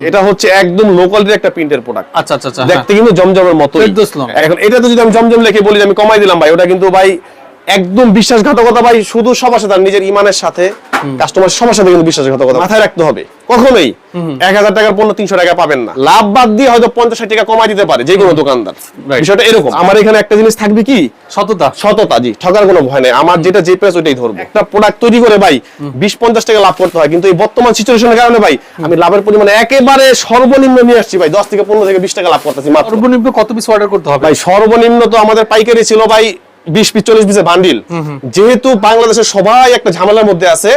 এটা হচ্ছে একদম লোকালের একটা প্রিন্টের প্রোডাক্ট আচ্ছা আচ্ছা আচ্ছা হ্যাঁ। দেখতে কিন্তু জমজমের মতো এখন এটা তো যদি আমি জমজম লেখে বলি আমি কমাই দিলাম ভাই ওটা কিন্তু ভাই একদম বিশ্বাসঘাতকতা ভাই শুধু সবার সাথে নিজের ইমানের সাথে কাস্টমার সবার সাথে কিন্তু বিশ্বাসঘাতকতা মাথায় রাখতে হবে। কখনোই এক হাজার টাকার পণ্য তিনশো টাকা পাবেন না। লাভ বাদ দিয়ে হয়তো পঞ্চাশ ষাট টাকা কমাই দিতে পারে যে কোনো দোকানদার। বিষয়টা এরকম। আমার এখানে একটা জিনিস থাকবে কি? সততা। সততা জি। ঠকার কোনো ভয় নেই। আমার যেটা যে প্রাইস ওইটাই ধরবো। একটা প্রোডাক্ট তৈরি করে ভাই বিশ পঞ্চাশ টাকা লাভ করতে হয়। কিন্তু এই বর্তমান সিচুয়েশনের কারণে ভাই আমি লাভের পরিমাণ একেবারে সর্বনিম্ন নিয়ে আসছি ভাই। দশ থেকে পনেরো থেকে বিশ টাকা লাভ করতেছি সর্বনিম্ন কত পিস অর্ডার করতে হবে? ভাই সর্বনিম্ন তো আমাদের পাইকারি ছিল ভাই বিশ পিস চল্লিশ পিসের বান্ডিল যেহেতু বাংলাদেশের সবাই একটা ঝামেলার মধ্যে আছে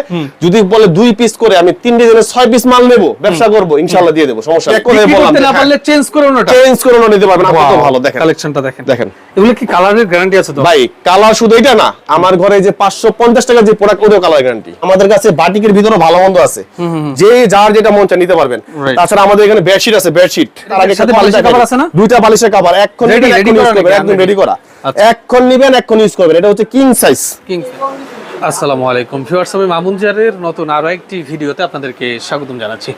যদি বলে দুই পিস করে আমি তিন ডিজাইনের ছয় পিস মাল নেব ব্যবসা করব ইনশাল্লাহ দিয়ে দেবো সমস্যা নেই। করে বিক্রি বললাম করতে না যে, পারলে চেঞ্জ করে চেঞ্জ করে নিতে পারবেন আপনি ভালো দেখেন। কালেকশনটা দেখেন। দেখেন। এগুলো কি কালারের গ্যারান্টি আছে তো? ভাই কালার শুধু এটা না আমার ঘরে যে পাঁচশো পঞ্চাশ টাকার যে প্রোডাক্ট ওটাও কালার গ্যারান্টি আমাদের কাছে বাটিকের ভিতরে ভালো মন্দ আছে। যে যার যেটা মন চায় নিতে পারবেন। তাছাড়া আমাদের এখানে বেডশিট আছে বেডশিট তার আগে সাথে বালিশের। আছে না? দুইটা বালিশের কভার এখন? একদম রেডি করা। আচ্ছা। এখন নিবেন এখন ইউজ করবেন। এটা হচ্ছে কিং সাইজ কিং আসসালামু আলাইকুম। ভিউয়ার্স আমি মামুন জারের নতুন আরও একটি ভিডিওতে আপনাদেরকে স্বাগতম জানাচ্ছি।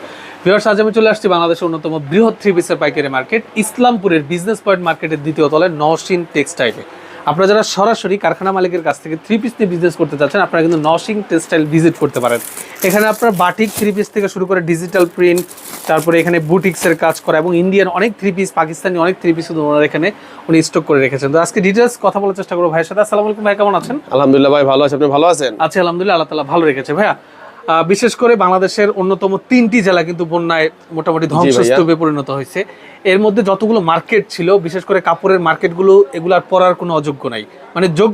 ভিউয়ার্স আজ আমি চলে আসছি বাংলাদেশের অন্যতম বৃহৎ থ্রি পিসের পাইকারি মার্কেট ইসলামপুরের বিজনেস পয়েন্ট মার্কেটের দ্বিতীয় তলায় নওশিন টেক্সটাইলে আপনারা যারা সরাসরি কারখানা মালিকের কাছ থেকে থ্রি পিস নিয়ে বিজনেস করতে চাচ্ছেন আপনারা কিন্তু নওশিং টেক্সটাইল ভিজিট করতে পারেন। এখানে আপনার বাটিক থ্রি পিস থেকে শুরু করে ডিজিটাল প্রিন্ট তারপরে এখানে বুটিক্সের কাজ করা এবং ইন্ডিয়ান অনেক থ্রি পিস পাকিস্তানি অনেক থ্রি পিস ওনার এখানে উনি স্টক করে রেখেছেন। তো আজকে ডিটেলস কথা বলার চেষ্টা করব ভাইয়ের সাথে। আসসালামু আলাইকুম ভাই কেমন আছেন? আলহামদুলিল্লাহ ভাই ভালো আছে। আপনি ভালো আছেন? আছে আলহামদুলিল্লাহ আল্লাহ তালা ভালো রেখেছে। ভাইয়া বিশেষ করে বাংলাদেশের অন্যতম তিনটি জেলা কিন্তু বন্যায় মোটামুটি ধ্বংসস্তূপে পরিণত হয়েছে। এর মধ্যে যতগুলো মার্কেট ছিল বিশেষ করে কাপড়ের মার্কেটগুলো এগুলো আর পড়ার কোনো অযোগ্য নাই। মানে যোগ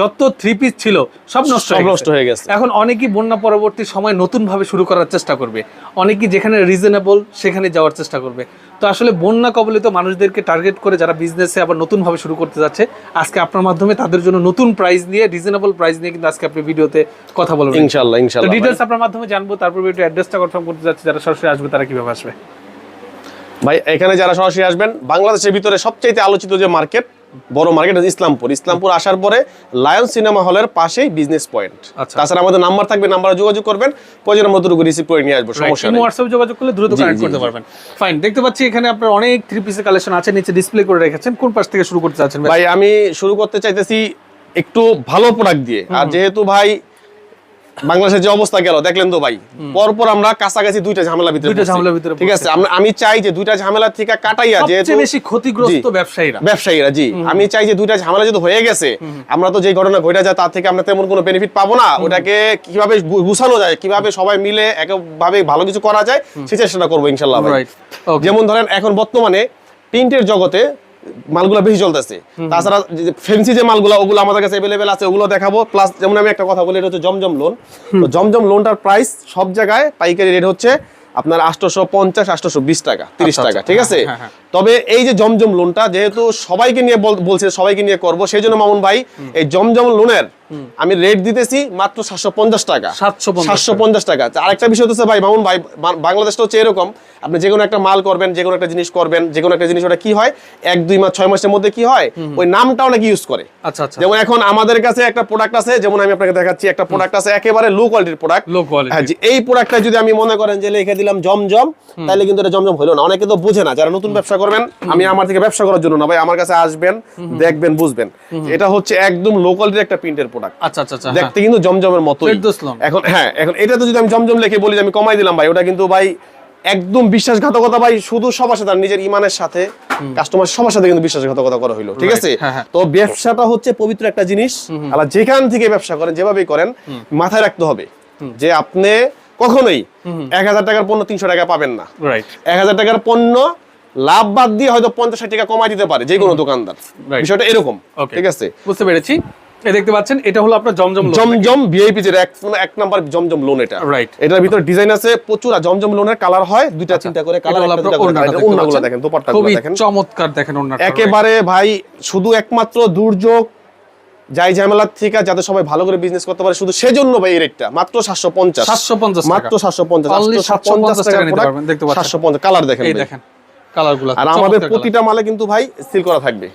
যত থ্রি পিস ছিল সব নষ্ট হয়ে নষ্ট গেছে। হয়ে গেছে। এখন অনেকেই বন্যা পরবর্তী সময় নতুন ভাবে শুরু করার চেষ্টা করবে। অনেকেই যেখানে রিজনেবল সেখানে যাওয়ার চেষ্টা করবে। তো আসলে বন্যা কবলিত মানুষদেরকে টার্গেট করে যারা বিজনেসে আবার নতুন ভাবে শুরু করতে যাচ্ছে আজকে আপনার মাধ্যমে তাদের জন্য নতুন প্রাইস নিয়ে রিজনেবল প্রাইস নিয়ে কিন্তু আজকে আপনি ভিডিওতে কথা বলবেন। ইনশাল্লাহ ইনশাল্লাহ ডিটেলস আপনার মাধ্যমে জানব তারপর একটু অ্যাড্রেসটা কনফার্ম করতে যাচ্ছে যারা সরাসরি আসবে তারা কীভাবে আসবে? ভাই এখানে যারা সরাসরি আসবেন বাংলাদেশের ভিতরে সবচেয়ে আলোচিত যে মার্কেট বড় মার্কেট আছে ইসলামপুর। ইসলামপুর আসার পরে লায়ন সিনেমা হলের পাশেই বিজনেস পয়েন্ট আচ্ছা। তাছাড়া আমাদের নাম্বার থাকবে নাম্বারে যোগাযোগ করবেন প্রয়োজন মতো রিসিভ করে নিয়ে আসব সমস্যা নেই। হোয়াটসঅ্যাপ যোগাযোগ করলে দ্রুত কানেক্ট করতে পারবেন। ফাইন দেখতে পাচ্ছি এখানে আপনার অনেক থ্রি পিসের কালেকশন আছে নিচে ডিসপ্লে করে রেখেছেন। কোন পাশ থেকে শুরু করতে চাচ্ছেন ভাই? ভাই আমি শুরু করতে চাইতেছি একটু ভালো প্রোডাক্ট দিয়ে। আর যেহেতু ভাই বাংলাদেশের যে অবস্থা গেল দেখলেন তো ভাই। পরপর আমরা কাছাকাছি দুইটা ঝামেলা ভিতরে দুইটা। ঝামেলার ভিতরে ঠিক আছে আমি চাই যে দুইটা ঝামেলা থেকে কাটাইয়া সবচেয়ে বেশি ক্ষতিগ্রস্ত ব্যবসায়ীরা। ব্যবসায়ীরা জি। আমি চাই যে দুইটা ঝামেলা যদি হয়ে গেছে আমরা তো যে ঘটনা ঘটে যায় তার থেকে আমরা তেমন কোনো বেনিফিট পাবো না। ওটাকে কীভাবে গুছানো যায় কীভাবে সবাই মিলে একভাবে ভালো কিছু করা যায় সেই চেষ্টাটা করব ইনশাল্লাহ. যেমন ধরেন এখন বর্তমানে প্রিন্টের জগতে মালগুলা বেশি চলতেছে। তাছাড়া ফেন্সি যে মালগুলা ওগুলো আমাদের কাছে অ্যাভেলেবেল আছে ওগুলো দেখাবো। প্লাস যেমন আমি একটা কথা বলি এটা হচ্ছে জমজম লোন তো জমজম লোনটার প্রাইস সব জায়গায় পাইকারি রেট হচ্ছে আপনার আটশোশো পঞ্চাশ আটশোশো বিশ টাকা তিরিশ আচ্ছা, টাকা আচ্ছা। ঠিক আছে? হ্যাঁ, হ্যাঁ, তবে এই যে জমজম লোনটা যেহেতু সবাইকে নিয়ে বলছে সবাইকে নিয়ে করব সেই জন্য মামুন ভাই এই জমজম লোনের আমি রেট দিতেছি মাত্র সাতশো পঞ্চাশ টাকা। সাতশো পঞ্চাশ টাকা। আরেকটা বিষয় হচ্ছে ভাই মামুন ভাই বা- বাংলাদেশটা হচ্ছে এরকম আপনি যে কোনো একটা মাল করবেন যে কোনো একটা জিনিস করবেন যে কোনো একটা জিনিস ওটা কি হয় এক দুই মাস ছয় মাসের মধ্যে কি হয় ওই নামটা অনেক ইউজ করে। আচ্ছা আচ্ছা। যেমন এখন আমাদের কাছে একটা প্রোডাক্ট আছে যেমন আমি আপনাকে দেখাচ্ছি একটা প্রোডাক্ট আছে একেবারে লো কোয়ালিটির প্রোডাক্ট লো কোয়ালিটি এই প্রোডাক্টটা যদি আমি মনে করেন যে লিখে দিলাম জমজম তাহলে কিন্তু এটা জমজম হলো না। অনেকে তো বুঝে না যারা নতুন ব্যবসা করবেন আমি আমার থেকে ব্যবসা করার জন্য না ভাই আমার কাছে আসবেন দেখবেন বুঝবেন। এটা হচ্ছে একদম লো একটা প্রিন্টের প্রোডাক্ট আচ্ছা আচ্ছা আচ্ছা দেখতে কিন্তু জমজমের মতো এখন হ্যাঁ এখন এটা তো যদি আমি জমজম লিখে বলি আমি কমাই দিলাম ভাই ওটা কিন্তু ভাই একদম বিশ্বাসঘাতকতা ভাই শুধু সবার সাথে নিজের ইমানের সাথে কাস্টমার সবার সাথে কিন্তু বিশ্বাসঘাতকতা করা হইল ঠিক আছে? হ্যাঁ, হ্যাঁ। তো ব্যবসাটা হচ্ছে পবিত্র একটা জিনিস আবার যেখান থেকে ব্যবসা করেন যেভাবেই করেন মাথায় রাখতে হবে যে আপনি কখনোই এক হাজার টাকার পণ্য তিনশো টাকা পাবেন না। এক হাজার টাকার পণ্য লাভ বাদ দিয়ে হয়তো পঞ্চাশ ষাট টাকা কমাই দিতে পারে যে কোনো দোকানদার। বিষয়টা এরকম ঠিক আছে? বুঝতে পেরেছি। দেখতে পাচ্ছেন এটা হলো আপনার জমজম জমজম ভিআইপি যেটা এক নাম্বার জমজম লোন এটা। Right. এটার ভিতরে ডিজাইন আছে প্রচুর আর জমজম লোনের কালার হয় দুইটা তিনটা করে কালার ওন্নাগুলো দেখেন দোপাট্টাগুলো দেখেন। চমৎকার দেখেন একেবারে ভাই শুধু একমাত্র দুর্যোগ যাই ঝামেলার থেকে যাতে সবাই ভালো করে বিজনেস করতে পারে শুধু সেজন্য ভাই এই রেটটা মাত্র সাতশো পঞ্চাশ। 750 টাকা। মাত্র সাতশো পঞ্চাশ। Only 750 টাকা পঞ্চাশ। কালার দেখেন এই দেখেন। কালারগুলো আর আমাদের প্রতিটা মালে কিন্তু ভাই সিল করা থাকবে।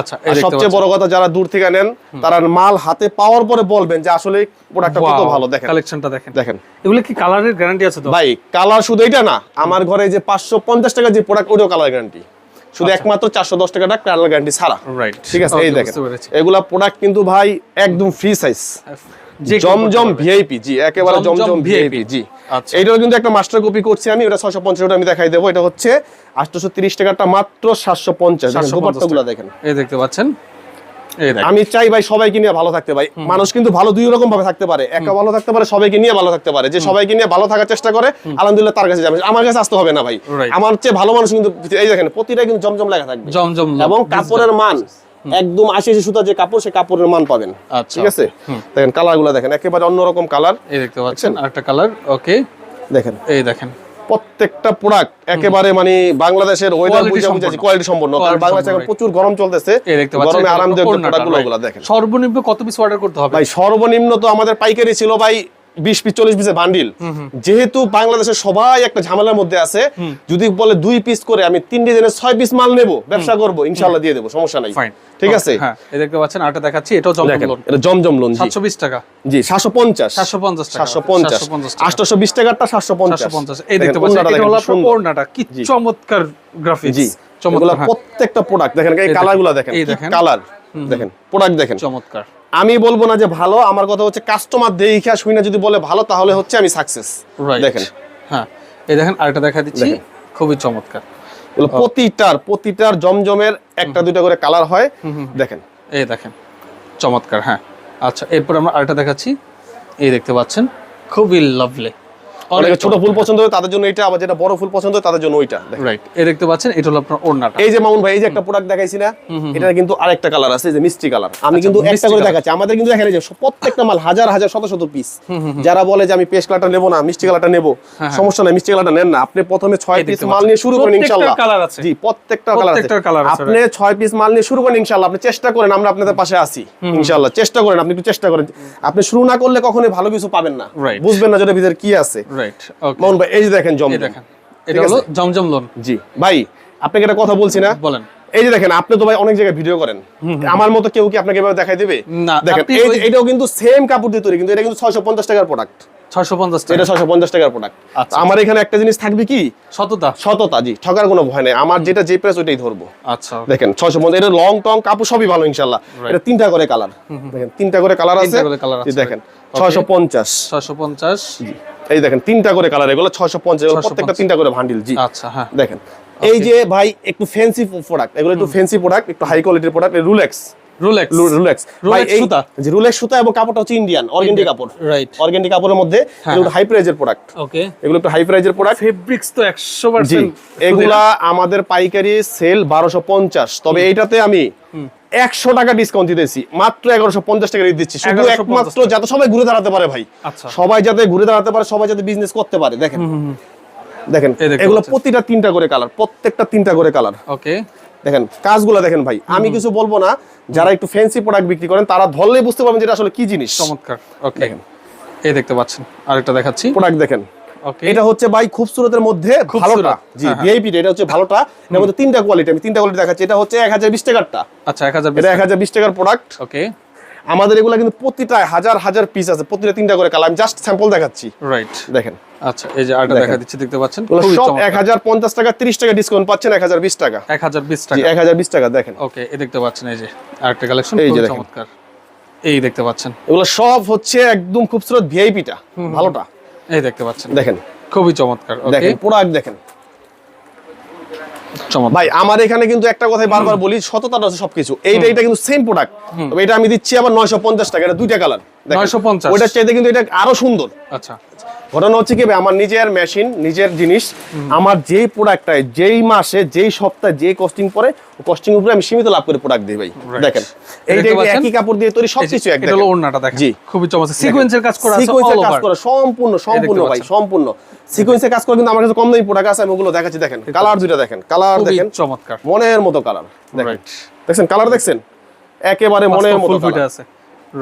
আচ্ছা সবচেয়ে বড় কথা যারা দূর থেকে নেন তারা মাল হাতে পাওয়ার পরে বলবেন যে আসলে প্রোডাক্টটা কত ভালো দেখেন। কালেকশনটা দেখেন। দেখেন। এগুলো কি কালারের গ্যারান্টি আছে তো? ভাই কালার শুধু এটা না আমার ঘরে যে পাঁচশো পঞ্চাশ টাকা যে প্রোডাক্ট ওটাও কালার গ্যারান্টি শুধু একমাত্র চারশো দশ টাকাটা কালার গ্যারান্টি ছাড়া। রাইট ঠিক আছে? এই দেখেন। এগুলা প্রোডাক্ট কিন্তু ভাই একদম ফ্রি সাইজ জমজম ভিআইপি জি একেবারে জমজম ভিআইপি জি। আচ্ছা। এইটাও কিন্তু একটা মাস্টার কপি করছি আমি ওটা ছয়শো পঞ্চাশ আমি দেখাই দেবো এটা হচ্ছে আটশোশো তিরিশ টাকাটা মাত্র সাতশো পঞ্চাশ। গুলো দেখেন। এই দেখতে পাচ্ছেন? আমি চাই ভাই সবাইকে নিয়ে ভালো থাকতে ভাই। মানুষ কিন্তু ভালো দুই রকম ভাবে থাকতে পারে। একা ভালো থাকতে পারে সবাইকে নিয়ে ভালো থাকতে পারে। যে সবাইকে নিয়ে ভালো থাকার চেষ্টা করে আলহামদুলিল্লাহ তার কাছে যাবে। আমার কাছে আসতে হবে না ভাই। আমার চেয়ে ভালো মানুষ কিন্তু এই দেখেন প্রতিটা কিন্তু জমজম লেখা থাকবে। জমজম এবং কাপড়ের মান একদম আশি আশি সুতা যে কাপড় সে কাপড়ের মান পাবেন। আচ্ছা। ঠিক আছে? দেখেন কালারগুলো দেখেন একেবারে অন্যরকম কালার। এই দেখতে পাচ্ছেন আরেকটা কালার ওকে। দেখেন। এই দেখেন। প্রত্যেকটা প্রোডাক্ট একেবারে মানে বাংলাদেশের ওয়েদার বুঝে বুঝে কোয়ালিটি সম্পন্ন। কারণ বাংলাদেশে এখন প্রচুর গরম চলতেছে। গরমে আরামদায়ক দেখেন। সর্বনিম্ন কত পিস অর্ডার করতে হবে? ভাই সর্বনিম্ন তো আমাদের পাইকারি ছিল ভাই বিশ পিস চল্লিশ পিসের বান্ডিল যেহেতু বাংলাদেশের সবাই একটা ঝামেলার মধ্যে আছে যদি বলে দুই পিস করে আমি তিন ডিজাইনের ছয় পিস মাল নেব ব্যবসা করব ইনশাল্লাহ দিয়ে দেবো সমস্যা নাই। ঠিক আছে? হ্যাঁ দেখতে পাচ্ছেন আরেকটা দেখাচ্ছি এটাও জমজম লোন এটা জমজম লোন জি। 720 টাকা। জি সাতশো পঞ্চাশ। 750 টাকা সাতশো পঞ্চাশ। 750 টাকা। আটশোশো বিশ টাকাটা সাতশো পঞ্চাশ। 750 এই দেখতে পাচ্ছেন এটা হলো আপনার ওড়নাটা কি চমৎকার গ্রাফিক্স জি। চমৎকার হ্যাঁ, প্রত্যেকটা প্রোডাক্ট দেখেন এই এই কালারগুলা দেখেন, দেখেন। এই দেখেন। কালার দেখেন প্রোডাক্ট দেখেন। চমৎকার। আমি বলব না যে ভালো আমার কথা হচ্ছে কাস্টমার দেখে শুই না যদি বলে ভালো তাহলে হচ্ছে আমি সাকসেস দেখেন। হ্যাঁ এই দেখেন আরেকটা দেখা দিচ্ছি খুবই চমৎকার। প্রতিটার প্রতিটার জমজমের একটা দুইটা করে কালার হয়। দেখেন। এই দেখেন চমৎকার হ্যাঁ। আচ্ছা এরপর আমরা আরেকটা দেখাচ্ছি। এই দেখতে পাচ্ছেন খুবই লাভলি অনেকে ছোট ফুল পছন্দ। হয় তাদের জন্য এটা আবার যেটা বড় ফুল পছন্দ হয় তাদের জন্য ওইটা। রাইট এই দেখতে পাচ্ছেন এটা হলো আপনার ওড়নাটা। এই যে মামুন ভাই এই যে একটা প্রোডাক্ট দেখাইছি না এটা কিন্তু আরেকটা কালার আছে যে মিষ্টি কালার আমি কিন্তু আচ্ছা, একটা করে দেখাচ্ছি। আমাদের কিন্তু দেখেন এই যে প্রত্যেকটা মাল হাজার হাজার শত শত পিস যারা বলে যে আমি পেস্ট কালারটা নেব না মিষ্টি কালারটা নেব সমস্যা নাই মিষ্টি কালারটা নেন না। আপনি প্রথমে ছয় হ্যাঁ, পিস মাল নিয়ে শুরু করেন ইনশাআল্লাহ। জি প্রত্যেকটা কালার আছে। আপনি পিস মাল নিয়ে শুরু করেন ইনশাআল্লাহ। আপনি চেষ্টা করেন আমরা আপনাদের পাশে আছি ইনশাআল্লাহ। চেষ্টা করেন আপনি একটু চেষ্টা করেন। আপনি শুরু না করলে কখনোই ভালো কিছু পাবেন না। বুঝবেন না যে এটার ভিতরে কি আছে। রাইট মামুন ভাই এই যে দেখেন জম দেখেন। এটা হলো জমজম লোন জি। ভাই আপনাকে একটা কথা বলছি না? বলেন। এই যে দেখেন আপনি তো ভাই অনেক জায়গায় ভিডিও করেন। আমার মতো কেউ কি আপনাকে এভাবে দেখাই দেবে? না, দেখেন এটাও কিন্তু সেম কাপড় দিয়ে তৈরি কিন্তু এটা কিন্তু পঞ্চাশ টাকার প্রোডাক্ট 650 টাকা। এটা ছয়শো পঞ্চাশ টাকার প্রোডাক্ট আচ্ছা। আমার এখানে একটা জিনিস থাকবে কি? সততা। সততা জি ঠকার কোনো ভয় নেই। আমার যেটা যে প্রেস ওইটাই ধরবো। আচ্ছা দেখেন ছয়শো পঞ্চাশ এটা লং টং কাপড় সবই ভালো ইনশাল্লাহ এটা তিনটা করে কালার দেখেন তিনটা করে কালার আছে। তিনটা করে colour জি, আছে, দেখেন right. Okay. ছয়শো পঞ্চাশ 650 এই দেখেন তিনটা করে কালার এগুলো ছয়শো পঞ্চাশ প্রত্যেকটা তিনটা করে ভান্ডিল জি। আচ্ছা হ্যাঁ। দেখেন এই যে ভাই একটু ফ্যান্সি প্রোডাক্ট এগুলো একটু ফ্যান্সি প্রোডাক্ট একটু হাই কোয়ালিটির product Rolex Rolex Rolex Rolex সুতা? যে রুলেক্স সুতা এবং কাপড়টা হচ্ছে ইন্ডিয়ান কাপড়। রাইট কাপড়ের মধ্যে এগুলো হাই প্রাইজের প্রোডাক্ট ওকে এগুলো একটু হাই প্রাইজের প্রোডাক্ট ফেব্রিক্স তো 100% জি এগুলা আমাদের পাইকারি সেল বারোশো পঞ্চাশ। তবে এইটাতে আমি একশো টাকা ডিসকাউন্ট দিতেছি মাত্র এগারোশো পঞ্চাশ টাকা দিচ্ছি। শুধু 1150 একমাত্র যাতে সবাই ঘুরে দাঁড়াতে পারে ভাই। আচ্ছা। সবাই যাতে ঘুরে দাঁড়াতে পারে সবাই যাতে বিজনেস করতে পারে। দেখেন। দেখেন এগুলো প্রতিটা তিনটা করে কালার প্রত্যেকটা তিনটা করে কালার ওকে দেখেন কাজগুলো দেখেন ভাই। আমি কিছু বলব না যারা একটু ফ্যান্সি প্রোডাক্ট বিক্রি করেন তারা ধরলেই বুঝতে পারবেন যেটা আসলে কি জিনিস। চমৎকার। ওকে এই দেখতে পাচ্ছেন। আরেকটা দেখাচ্ছি। প্রোডাক্ট দেখেন। এটা হচ্ছে ভাই খুবসুরতের মধ্যে ভালোটা। জি হ্যাঁ, হ্যাঁ। ভিআইপি এটা হচ্ছে ভালোটা। এর মধ্যে তিনটা কোয়ালিটি আমি তিনটা কোয়ালিটি দেখাচ্ছি। এটা হচ্ছে এক হাজার বিশ টাকারটা। আচ্ছা 1020 এটা এক হাজার বিশ টাকার প্রোডাক্ট ওকে আমাদের এগুলো কিন্তু প্রতিটা হাজার হাজার পিস আছে। প্রতিটা তিনটা করে কালার আমি জাস্ট স্যাম্পল দেখাচ্ছি। রাইট দেখেন। আচ্ছা এই যে দেখা দিচ্ছি দেখতে পাচ্ছেন? সব চমৎকার। এক হাজার পঞ্চাশ টাকা তিরিশ টাকা ডিসকাউন্ট পাচ্ছেন এক হাজার বিশ টাকা। 1020 জি টাকা। এক হাজার বিশ টাকা দেখেন। ওকে এই দেখতে পাচ্ছেন এই যে আরেকটা কালেকশন যে চমৎকার। এই দেখতে পাচ্ছেন। এগুলো সব হচ্ছে একদম খুবসুরত ভিআইপিটা ভালোটা। এই দেখতে পাচ্ছেন। দেখেন। খুবই চমৎকার দেখেন প্রোডাক্ট দেখেন। ভাই আমার এখানে কিন্তু একটা কথাই বারবার বলি সততাটা আছে সবকিছু। এইটা এটা কিন্তু সেম প্রোডাক্ট তবে এটা আমি দিচ্ছি আবার নয়শো পঞ্চাশ টাকা এটা দুইটা কালার 950 ওইটার চাইতে কিন্তু এটা আরও সুন্দর। আচ্ছা। ঘটনা হচ্ছে কি আমার নিজের মেশিন নিজের জিনিস আমার যেই প্রোডাক্টটাই যেই মাসে যেই সপ্তাহে যে কস্টিং পরে কস্টিং উপরে আমি সীমিত লাভ করে প্রোডাক্ট দিই ভাই। দেখেন দেখতে এইটা একই কাপড় দিয়ে তৈরি সবকিছু এক এটা ওড়নাটা দেখেন। জি। খুবই চমৎকার। সিকোয়েন্সের কাজ করা আছে সিকোয়েন্সের কাজ করা সম্পূর্ণ সম্পূর্ণ ভাই সম্পূর্ণ। সিকোয়েন্সের কাজ করে কিন্তু আমার কাছে কম দামি প্রোডাক্ট আছে আমি ওগুলো দেখাচ্ছি দেখেন। কালার দুইটা দেখেন কালার দেখেন। চমৎকার। মনের মতো কালার দেখেন। দেখছেন কালার দেখছেন? একেবারে মনের মতো আছে।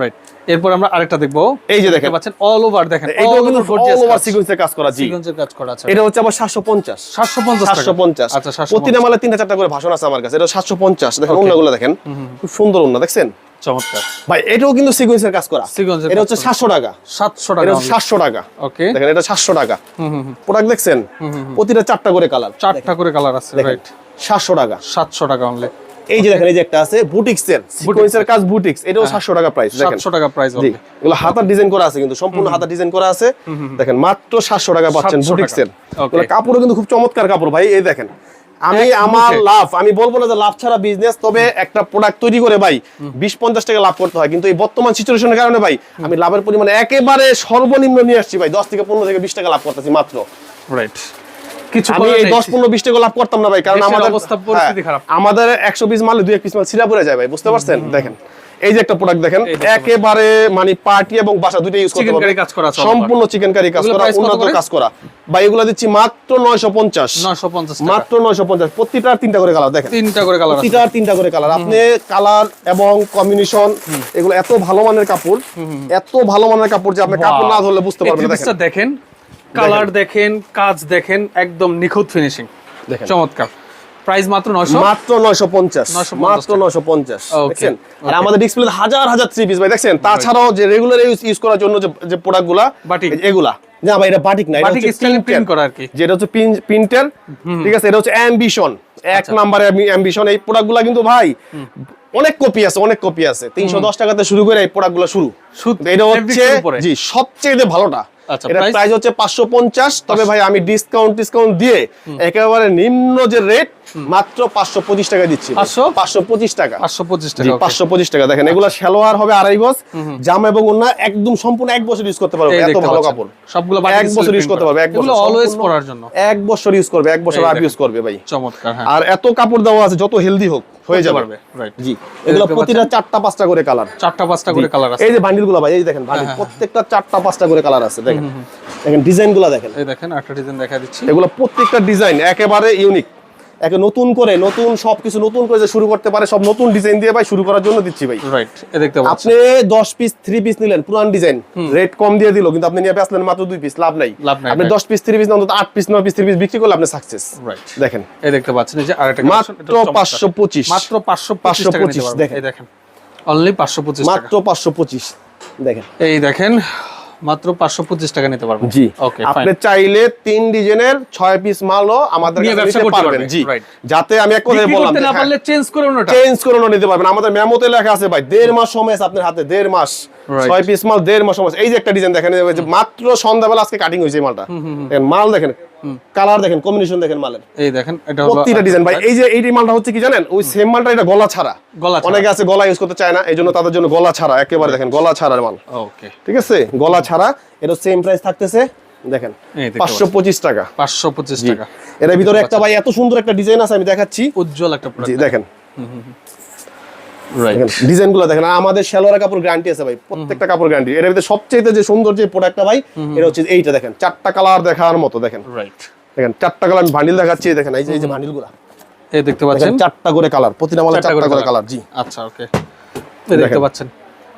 রাইট এরপর আমরা আরেকটা দেখব। এই যে দেখেন। পাচ্ছেন অল ওভার দেখেন কিন্তু অল ওভার। সিকোয়েন্সের কাজ করা জি। সিকোয়েন্সের কাজ করা আছে এটা হচ্ছে আবার সাতশো পঞ্চাশ। 750 টাকা। সাতশো পঞ্চাশ। আচ্ছা 750 প্রতিটা মালে তিনটা চারটা করে ভাষণ আছে আমার কাছে। এটা সাতশো পঞ্চাশ। দেখেন অন্যগুলো দেখেন। খুব সুন্দর অন্য দেখছেন? চমৎকার। ভাই এটাও কিন্তু সিকোয়েন্সের কাজ করা। সিকোয়েন্সের এটা হচ্ছে করা। সাতশো টাকা। 700 টাকা হচ্ছে সাতশো টাকা। ওকে দেখেন এটা সাতশো টাকা। হুম। প্রোডাক্ট দেখছেন? প্রতিটা চারটা করে কালার চারটা করে কালার আছে রাইট সাতশো টাকা। 700 টাকা অনলি এই যে দেখেন এই যে একটা আছে বুটিক্স এর সিকোয়েন্সের কাজ বুটিক্স এটাও সাতশো টাকা প্রাইস দেখেন। 700 টাকা প্রাইস অনলি এগুলো হাতার ডিজাইন করা আছে কিন্তু সম্পূর্ণ হাতার ডিজাইন করা আছে। দেখেন মাত্র সাতশো টাকা পাচ্ছেন 700 বুটিক্স এর টাকা। Okay. এগুলো কাপড়ও কিন্তু খুব চমৎকার কাপড় ভাই এই দেখেন। আমি আমার লাভ আমি বলব না যে লাভ ছাড়া বিজনেস তবে একটা প্রোডাক্ট তৈরি করে ভাই বিশ পঞ্চাশ টাকা লাভ করতে হয়। কিন্তু এই বর্তমান সিচুয়েশনের কারণে ভাই আমি লাভের পরিমাণ একেবারে সর্বনিম্ন নিয়ে আসছি ভাই দশ থেকে পনেরো থেকে বিশ টাকা লাভ করতেছি মাত্র। রাইট কিছু আমি এই নেই। দশ পনেরো বিশ টাকা লাভ করতাম না ভাই কারণ আমাদের অবস্থা, পরিস্থিতি হ্যাঁ, খারাপ। আমাদের একশো পিস মালে দুই এক পিস মাল ছিঁড়া পড়ে যায় ভাই বুঝতে পারছেন? দেখেন এই যে একটা প্রোডাক্ট দেখেন একেবারে মানে পার্টি এবং বাসা দুইটা ইউজ করতে Chicken কাজ করা সম্পূর্ণ চিকেন কারি কাজ করা উন্নত কাজ করা। ভাই এগুলো দিচ্ছি মাত্র 950 মাত্র নয়শো পঞ্চাশ। প্রতিটার তিনটা করে কালার দেখেন। তিনটা করে কালার প্রতিটার তিনটা করে কালার আপনি কালার এবং কম্বিনেশন এগুলো এত ভালো মানের কাপড় এত ভালো মানের কাপড় যে আপনি কাপড় না ধরলে বুঝতে পারবেন দেখেন কালার দেখেন কাজ দেখেন একদম নিখুঁত ফিনিশিং চমৎকার। প্রাইস মাত্র 900 মাত্র নয়শো পঞ্চাশ। 950 মাত্র টাকা। নয়শো পঞ্চাশ। Okay, আর আমাদের ডিসপ্লে হাজার হাজার থ্রি পিস ভাই দেখছেন? তাছাড়াও যে রেগুলার ইউজ ইউজ করার জন্য যে এগুলা। না ভাই এটা বাটিক না এটা হচ্ছে প্রিন্ট করা আর কি। যেটা হচ্ছে প্রিন্টের ঠিক আছে? এটা হচ্ছে অ্যাম্বিশন এক আচ্ছা। নাম্বারে অ্যাম্বিশন এই প্রোডাক্টগুলা কিন্তু ভাই অনেক কপি আছে অনেক কপি আছে। তিনশো দশ টাকাতে শুরু করে এই প্রোডাক্টগুলো শুরু। এটা হচ্ছে জি সবচেয়ে ভালোটা। আচ্ছা, এটা প্রাইস হচ্ছে পাঁচশো পঞ্চাশ তবে ভাই আমি ডিসকাউন্ট ডিসকাউন্ট দিয়ে একেবারে নিম্ন যে রেট মাত্র পাঁচশো পঁচিশ টাকা দিচ্ছি 500? টাকা। 525 টাকা okay। পাঁচশো পঁচিশ টাকা। দেখেন এগুলো সালোয়ার হবে আড়াই গজ জামা এবং ওন্না একদম সম্পূর্ণ এক বছর ইউজ করতে পারবে এত ভালো কাপড়। সবগুলো এক বছর ইউজ করতে পারবে এক বছর অলওয়েজ পরার জন্য। এক বছর ইউজ করবে এক বছর আর ইউজ করবে ভাই। চমৎকার হ্যাঁ। আর এত কাপড় দেওয়া আছে যত হেলদি হোক। হয়ে যাবে। রাইট জি এগুলো প্রতিটা চারটা পাঁচটা করে কালার। চারটা পাঁচটা করে কালার আছে। এই যে বান্ডিলগুলো ভাই এই দেখেন বান্ডিল হ্যাঁ, প্রত্যেকটা চারটা পাঁচটা করে কালার আছে দেখেন। দেখেন ডিজাইনগুলো দেখেন এই দেখেন একটা ডিজাইন দেখা দিচ্ছি। এগুলো প্রত্যেকটা ডিজাইন একেবারে ইউনিক একে নতুন করে নতুন সবকিছু নতুন করে যে শুরু করতে পারে সব নতুন ডিজাইন দিয়ে ভাই শুরু করার জন্য দিচ্ছি ভাই। রাইট এই দেখতে আপনি দশ পিস থ্রি পিস নিলেন পুরান ডিজাইন রেট কম দিয়ে দিল কিন্তু আপনি নিয়ে আসলেন মাত্র দুই পিস লাভ নাই। আপনি right. দশ পিস থ্রি পিস অন্তত আট পিস নয় পিস থ্রি পিস বিক্রি করলে আপনি সাকসেস রাইট দেখেন। এই দেখতে পাচ্ছেন এই যে আরেকটা মাত্র চমৎকার। পাঁচশো পঁচিশ। মাত্র 525 টাকা দেখেন। এই দেখেন অনলি 525 টাকা। মাত্র পাঁচশো পঁচিশ দেখেন। এই দেখেন মাত্র 525 টাকা নিতে পারবেন। জি। ওকে আপনি চাইলে তিন ডিজাইনের 6 পিস মালও আমাদের কাছে নিতে পারবেন। জি। যাতে আমি এক বললাম না হ্যাঁ, পারলে চেঞ্জ করে চেঞ্জ করে নিতে পারবেন। আমাদের মেমোতে লেখা আছে ভাই দেড় মাস সময় আছে আপনার হাতে দেড় মাস। Right. ছয় পিস মাল দেড় মাস সময় এই যে একটা ডিজাইন দেখেন মাত্র সন্ধ্যাবেলা আজকে কাটিং হয়েছে এই মালটা। দেখেন মাল দেখেন। কালার দেখেন কম্বিনেশন দেখেন মালের। এই দেখেন এটা হলো প্রতিটা ডিজাইন ভাই এই যে এই মালটা হচ্ছে কি জানেন? ওই সেম মালটা এটা গলা ছাড়া। গলা। অনেকে আছে গলা ইউজ করতে চায় না এই জন্য তাদের জন্য গলা ছাড়া একেবারে দেখেন গলা ছাড়ার মাল। ওকে ঠিক আছে? গলা ছাড়া এটা সেম প্রাইস থাকতেছে দেখেন পাঁচশো পঁচিশ টাকা। 525 জি। টাকা। এর ভিতরে একটা ভাই এত সুন্দর একটা ডিজাইন আছে আমি দেখাচ্ছি। উজ্জ্বল একটা জি প্রোডাক্ট দেখেন। রাইট দেখেন আমাদের শেলোয়ার কাপড় গ্যারান্টি আছে ভাই প্রত্যেকটা কাপড় গ্যারান্টি এর ভিতরে সবচেয়ে যে সুন্দর যে প্রোডাক্টটা ভাই এটা হচ্ছে এইটা দেখেন চারটা কালার দেখার মতো দেখেন। রাইট দেখেন চারটা কালার আমি বান্ডিল দেখাচ্ছি দেখেন এই যে এই যে বান্ডিল এই দেখতে পাচ্ছেন? চারটা করে কালার প্রতিটা মালে চারটা করে কালার জি। আচ্ছা ওকে দেখতে পাচ্ছেন।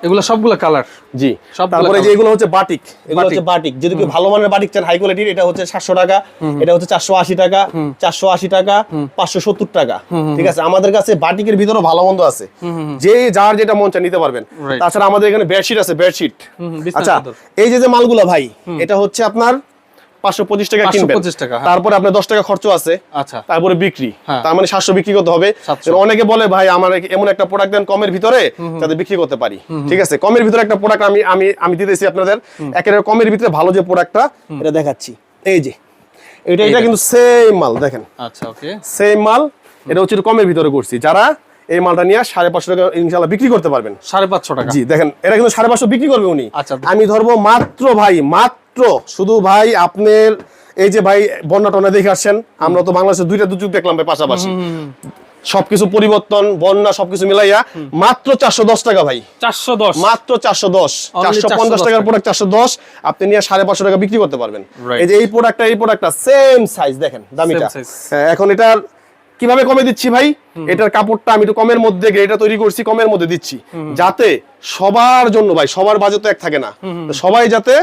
এগুলো সবগুলো কালার জি। তারপরে যে এগুলো হচ্ছে বাটিক এগুলো হচ্ছে বাটিক যদি ভালো মানের বাটিক চান হাই কোয়ালিটির এটা হচ্ছে সাতশো টাকা এটা হচ্ছে চারশো আশি টাকা চারশো আশি টাকা পাঁচশো সত্তর টাকা। ঠিক আছে? আমাদের কাছে বাটিকের ভিতরে ভালো মন্দ আছে। যে যার যেটা মন চায় নিতে পারবেন। তাছাড়া আমাদের এখানে বেডশিট আছে বেডশিট আচ্ছা এই যে যে মালগুলো ভাই এটা হচ্ছে আপনার পাঁচশো পঁচিশ টাকা কিনবেন। টাকা। তারপরে আপনার দশ টাকা খরচ আছে। আচ্ছা। তারপরে বিক্রি। তার মানে সাতশো বিক্রি করতে হবে। অনেকে বলে ভাই আমার এমন একটা প্রোডাক্ট দেন কমের ভিতরে যাতে বিক্রি করতে পারি। ঠিক আছে? কমের ভিতরে একটা প্রোডাক্ট আমি আমি আমি দিতেছি আপনাদের। একেবারে কমের ভিতরে ভালো যে প্রোডাক্টটা এটা দেখাচ্ছি। এই যে। এটা এটা কিন্তু সেম মাল দেখেন। আচ্ছা ওকে। সেম মাল এটা হচ্ছে কমের ভিতরে করছি। যারা এই মালটা নিয়ে সাড়ে পাঁচশো টাকা ইনশাল্লাহ বিক্রি করতে পারবেন। সাড়ে পাঁচশো টাকা। জি দেখেন এটা কিন্তু সাড়ে পাঁচশো বিক্রি করবে উনি। আচ্ছা। আমি ধরবো মাত্র ভাই মাত্র শুধু ভাই আপনার এই যে ভাই বন্যা টন্যা দেখে আসছেন আমরা তো বাংলাদেশে দুইটা দুর্যোগ দেখলাম ভাই পাশাপাশি। সবকিছু পরিবর্তন বন্যা সবকিছু মিলাইয়া মাত্র চারশো দশ টাকা ভাই। চারশো দশ। মাত্র চারশো দশ। চারশো পঞ্চাশ টাকার প্রোডাক্ট চারশো দশ আপনি নিয়ে সাড়ে পাঁচশো টাকা বিক্রি করতে পারবেন। এই যে এই প্রোডাক্টটা এই প্রোডাক্টটা সেম সাইজ দেখেন দামিটা। হ্যাঁ, এখন এটার কীভাবে কমে দিচ্ছি ভাই? এটার কাপড়টা আমি একটু কমের মধ্যে এটা তৈরি করছি কমের মধ্যে দিচ্ছি। যাতে সবার জন্য ভাই সবার বাজেট তো এক থাকে না। সবাই যাতে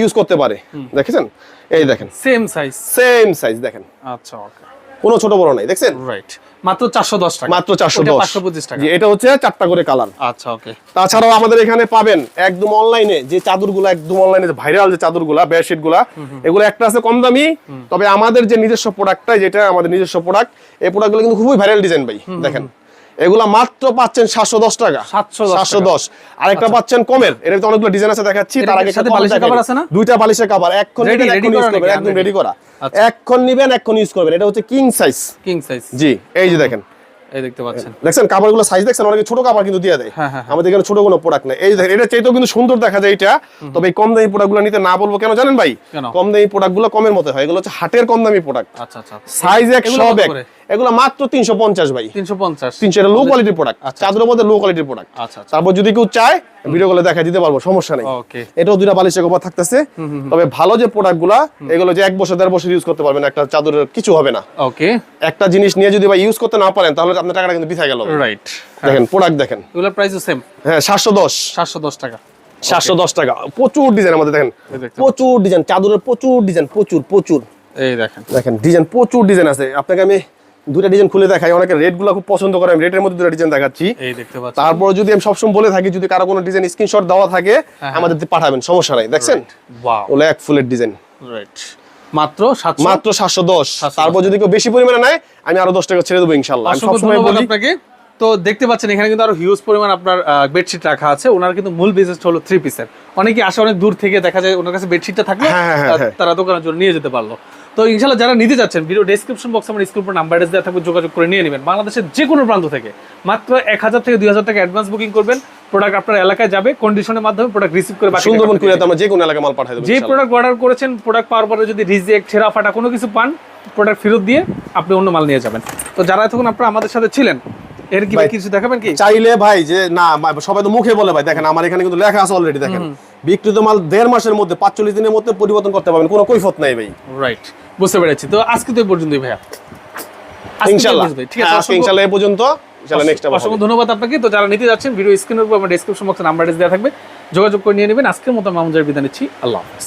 ইউজ করতে পারে। দেখেছেন? এই দেখেন। সেম সাইজ সেম সাইজ দেখেন। আচ্ছা ওকে কোনো ছোট বড় নাই দেখছেন? রাইট মাত্র চারশো দশ টাকা। মাত্র চারশো ওটা দশ 525 টাকা। এটা হচ্ছে চারটা করে কালার। আচ্ছা ওকে তাছাড়াও আমাদের এখানে পাবেন একদম অনলাইনে যে চাদরগুলো একদম অনলাইনে ভাইরাল যে চাদরগুলো বেডশিটগুলো এগুলো একটা আছে কম দামি তবে আমাদের যে নিজস্ব প্রোডাক্টটা যেটা আমাদের নিজস্ব প্রোডাক্ট এই প্রোডাক্টগুলো কিন্তু খুবই ভাইরাল ডিজাইন ভাই দেখেন। এগুলা মাত্র পাচ্ছেন সাতশো দশ টাকা। সাতশো দশ আরেকটা পাচ্ছেন কমের। এর ভিতরে অনেকগুলো ডিজাইন আছে দেখাচ্ছি তার আগে সাথে একটা বালিশের আছে না? দুইটা বালিশের এখন করবেন একদম রেডি করা। আচ্ছা। এখন নিবেন এখন ইউজ করবেন। এটা হচ্ছে কিং সাইজ কিং সাইজ জি এই যে দেখেন। এই দেখতে পাচ্ছেন। দেখছেন কাপড়গুলো সাইজ দেখছেন অনেকে ছোট কাপড় কিন্তু দিয়ে দেয়। হ্যাঁ, হ্যাঁ, হ্যাঁ। আমাদের এখানে ছোট কোনো প্রোডাক্ট নেই। এই দেখেন এটা চাইতেও কিন্তু সুন্দর দেখা যায় এটা তবে এই কম দামি প্রোডাক্টগুলো নিতে না বলব কেন জানেন ভাই? কম দামি প্রোডাক্টগুলো কমের মতো হয়। এগুলো হচ্ছে হাটের কম দামি প্রোডাক্ট আচ্ছা আচ্ছা। সাইজ এক সব এক? এগুলো মাত্র তিনশো পঞ্চাশ ভাই। তিনশো পঞ্চাশ। তিনশো এটা লো কোয়ালিটির প্রোডাক্ট চাদরের মধ্যে লো কোয়ালিটির প্রোডাক্ট আচ্ছা তারপর যদি কেউ চায় ভিডিও কলে দেখা দিতে পারব সমস্যা নেই। এটাও বালিশের থাকতেছে। তবে ভালো যে প্রোডাক্টগুলা এগুলো যে এক বছর দেড় বছর ইউজ করতে পারবেন একটা চাদরের কিছু হবে না। ওকে একটা জিনিস নিয়ে যদি ভাই ইউজ করতে না পারেন তাহলে আপনার টাকাটা কিন্তু বিথায় গেল। রাইট দেখেন প্রোডাক্ট দেখেন। প্রাইসও সেম হ্যাঁ সাতশো দশ। সাতশো দশ টাকা। সাতশো দশ টাকা। প্রচুর ডিজাইন আমাদের দেখেন। প্রচুর ডিজাইন চাদরের প্রচুর ডিজাইন প্রচুর প্রচুর। এই দেখেন। দেখেন ডিজাইন প্রচুর ডিজাইন আছে। আপনাকে আমি দুটা ডিজাইন খুলে দেখাই। অনেকে রেটগুলো খুব পছন্দ করে আমি রেটের মধ্যে দুটা ডিজাইন দেখাচ্ছি। এই দেখতে পাচ্ছেন তারপর যদি আমি সবসময় বলে থাকি যদি কারও কোনো ডিজাইন স্ক্রিনশট দেওয়া থাকে হ্যাঁ। আমাদের পাঠাবেন সমস্যা নাই দেখছেন? ওয়াও এক ফুলের ডিজাইন রাইট মাত্র সাতশো? মাত্র সাতশো দশ। তারপর যদি কেউ বেশি পরিমাণে নেয় আমি আরও দশ টাকা ছেড়ে দেবো ইনশাল্লাহ। আপনাকে। তো দেখতে পাচ্ছেন এখানে কিন্তু আরও হিউজ পরিমাণ আপনার বেডশিট রাখা আছে। ওনার কিন্তু মূল বিজনেস হলো থ্রি পিসের অনেকে আসে অনেক দূর থেকে দেখা যায় ওনার কাছে বেডশিটটা থাকল হ্যাঁ, হ্যাঁ, হ্যাঁ, হ্যাঁ। তারা দোকানের জন্য নিয়ে যেতে পারল। তো ইনশাল্লাহ যারা নিতে যাচ্ছেন ভিডিও ডেসক্রিপশন বক্সে আমার স্কুল নাম্বার দেওয়া থাকবে যোগাযোগ করে নিয়ে নেবেন। বাংলাদেশের যে কোনো প্রান্ত থেকে। মাত্র এক হাজার থেকে দুই হাজার টাকা অ্যাডভান্স বুকিং করবেন। প্রোডাক্ট আপনার এলাকায় যাবে কন্ডিশনের মাধ্যমে প্রোডাক্ট রিসিভ করে সুন্দরবন কুরিয়াতে আমরা যে কোনো এলাকায় মাল পাঠাই দেবো যে প্রোডাক্ট অর্ডার করেছেন প্রোডাক্ট পাওয়ার পরে যদি রিজেক্ট ছেঁড়া ফাটা কোনো কিছু পান প্রোডাক্ট ফেরত দিয়ে আপনি অন্য মাল নিয়ে যাবেন। তো যারা এতক্ষণ আপনারা আমাদের সাথে ছিলেন এর কি কিছু দেখাবেন কি? চাইলে ভাই যে না সবাই তো মুখে বলে ভাই দেখেন আমার এখানে কিন্তু লেখা আছে অলরেডি দেখেন। বিক্রিত মাল দেড় মাসের মধ্যে পাঁচচল্লিশ দিনের মধ্যে পরিবর্তন করতে পারবেন। কোনো কৈফত নাই ভাই। রাইট বুঝতে পেরেছি। তো আজকে তো পর্যন্তই ভাইয়া। ইনশাল্লাহ। ঠিক আছে হ্যাঁ, ইনশাল্লাহ পর্যন্ত। অসংখ্য ধন্যবাদ আপনাকে। তো যারা নিতে যাচ্ছেন ভিডিও স্ক্রিনের উপর আমার ডেসক্রিপশন বক্সে নাম্বার দেওয়া থাকবে। যোগাযোগ করে নিয়ে নেবেন। আজকের মতো মামুজার বিদায় নিচ্ছি। আল্লাহ হাফেজ।